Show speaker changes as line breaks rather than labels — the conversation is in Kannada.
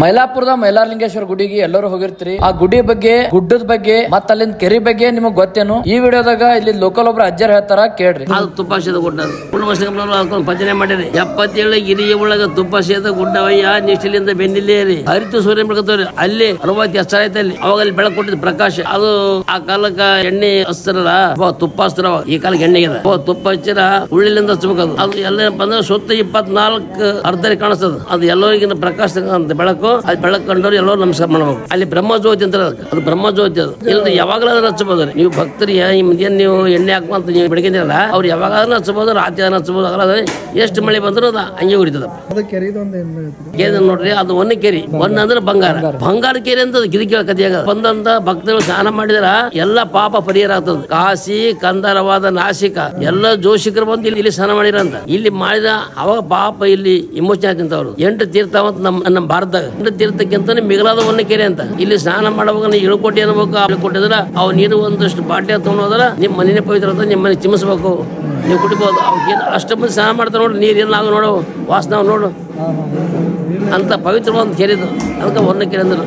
ಮೈಲಾಪುರದ ಮೈಲಾರಲಿಂಗೇಶ್ವರ ಗುಡಿಗೆ ಎಲ್ಲರೂ ಹೋಗಿರ್ತೀರಿ. ಆ ಗುಡಿ ಬಗ್ಗೆ, ಗುಡ್ಡದ ಬಗ್ಗೆ ಮತ್ತ ಅಲ್ಲಿಂದ ಕೆರೆ ಬಗ್ಗೆ ನಿಮಗ್ ಗೊತ್ತೇನು? ಈ ವಿಡಿಯೋದಾಗ ಇಲ್ಲಿ ಲೋಕಲ್ ಒಬ್ರು ಅಜ್ಜರ್ ಹೇಳ್ತಾರ, ಕೇಳ್ರಿ.
ಅದು ತುಪ್ಪ ಸೇದ ಗುಡ್ಡ ಭಜನೆ ಮಾಡಿರಿ. ಎಪ್ಪತ್ತೇಳು ಗಿರಿಯ ಒಳಗ ತುಪ್ಪ ಸೇದ ಗುಡ್ಡವಯ್ಯ ನಿಷ್ಠಿಲಿಂದ ಬೆನ್ನಿಲ್ಲೇರಿ ಹರಿತು ಸೂರ್ಯ ಬೆಳಕತ್ತವ್ರಿ ಅಲ್ಲಿ ಅರವತ್ತು ಎಷ್ಟ ಆಯ್ತು ಅಲ್ಲಿ ಅವಾಗ ಅಲ್ಲಿ ಬೆಳಕು ಕೊಟ್ಟಿದ್ ಪ್ರಕಾಶ. ಅದು ಆ ಕಾಲಕ್ಕ ಎಣ್ಣೆ ಅಸ್ತ್ರ ತುಪ್ಪ ಅವಾಗ. ಈ ಕಾಲಕ್ಕೆ ಎಣ್ಣೆ ಇದೆ ತುಪ್ಪ ಹಚ್ಚಿರ ಉಳ್ಳಿಲಿಂದ ಹಚ್ಬೇಕು ಅದು ಎಲ್ಲ ಬಂದ್ರೆ ಸುತ್ತ ಇಪ್ಪತ್ನಾಲ್ಕು ಅರ್ಧರಿ ಕಾಣಿಸ್ತದ. ಅದು ಎಲ್ಲರಿಗಿನ ಪ್ರಕಾಶ ಅಂತ ಬೆಳಕು ಅದು ಬೆಳಕು ಕಂಡವ್ರು ಎಲ್ಲರೂ ನಮಸ್ಕಾರ ಮಾಡಬೇಕು. ಅಲ್ಲಿ ಬ್ರಹ್ಮಜ್ಯೋತಿ ಅಂತ ಅದು ಬ್ರಹ್ಮಜ್ಯೋತಿ ಅದು. ಇಲ್ಲದ ಯಾವಾಗಲಾದ್ರೂ ಹಚ್ಚಬಹುದು ನೀವು ಭಕ್ತರಿ ಏನ್ ನೀವು ಎಣ್ಣೆ ಹಾಕುವಂತ ನೀವು ಬೆಳಗಿದ್ರಲ್ಲ ಅವ್ರು ಯಾವಾಗಾದ್ರೂ ಹಚ್ಚಬಹುದು ರಾತ್ರಿ ಹಚ್ಚಬಹುದು ಅದ್ರಾಗ ಎಷ್ಟು ಮಳೆ ಬಂದ್ರು ಅದು ಹಂಗೆ ಉರಿತದ.
ಕೇರಿ ಏನು
ನೋಡ್ರಿ ಅದು ಒನ್ನ ಕೇರಿ ಒಂದ್ ಅಂದ್ರೆ ಬಂಗಾರ. ಬಂಗಾರ. ಕೆರೆ ಅಂತ ಗಿರಿ ಕೇಳ ಕಥೆಯಾಗ ಬಂದಂತ ಭಕ್ತರು ಸ್ನಾನ ಮಾಡಿದ್ರ ಎಲ್ಲ ಪಾಪ ಪರಿಹಾರ ಆಗ್ತದ. ಕಾಶಿ ಕಂದರವಾದ ನಾಸಿಕ ಎಲ್ಲ ಜೋಶಿಕರು ಬಂದು ಇಲ್ಲಿ ಇಲ್ಲಿ ಸ್ನಾನ ಮಾಡಿರಂತ. ಇಲ್ಲಿ ಮಾಡಿದ ಅವಾಗ ಪಾಪ ಇಲ್ಲಿ ಇಮೋಷನ್ ಆಯ್ತಂತ ಅವ್ರು ಎಂಟು ತೀರ್ಥ ಅಂತ ನಮ್ಮ ನಮ್ಮ ಭಾರತದಾಗ. ತೀರ್ಥಕ್ಕಿಂತ ಮಿಗಿಲಾದ ಒಂದು ಕೆರೆ ಅಂತ. ಇಲ್ಲಿ ಸ್ನಾನ ಮಾಡುವಾಗ ನೀವು ಇಳ್ಕೊಟ್ಟಿ ಅನ್ಬೇಕು ಅಲ್ಲಿ ಕೊಟ್ಟಿದ್ರ ಅವ್ ನೀರು ಒಂದಷ್ಟು ಬಾಟ್ಲಿ ತಗೊಂಡೋದ್ರ ನಿಮ್ಮ ಮನೆಯ ಪವಿತ್ರ ಅಂತ ನಿಮ್ಮ ಮನೆ ಚಿಮ್ಮಿಸ್ಬೇಕು. ನೀವು ಕುಡಿಬೋದು. ಅವ್ಕೇನು ಅಷ್ಟು ಮಂದಿ ಸ್ನಾನ ಮಾಡ್ತಾರೆ ನೋಡ್ರಿ ನೀರು ಆಗ ನೋಡು ವಾಸನ ನೋಡು. ಅಂತ ಪವಿತ್ರವಾದ ಕೆರೆದು ಅದಕ್ಕೆ ಒಂದು ಕೆರೆ ಅಂದ್ರೆ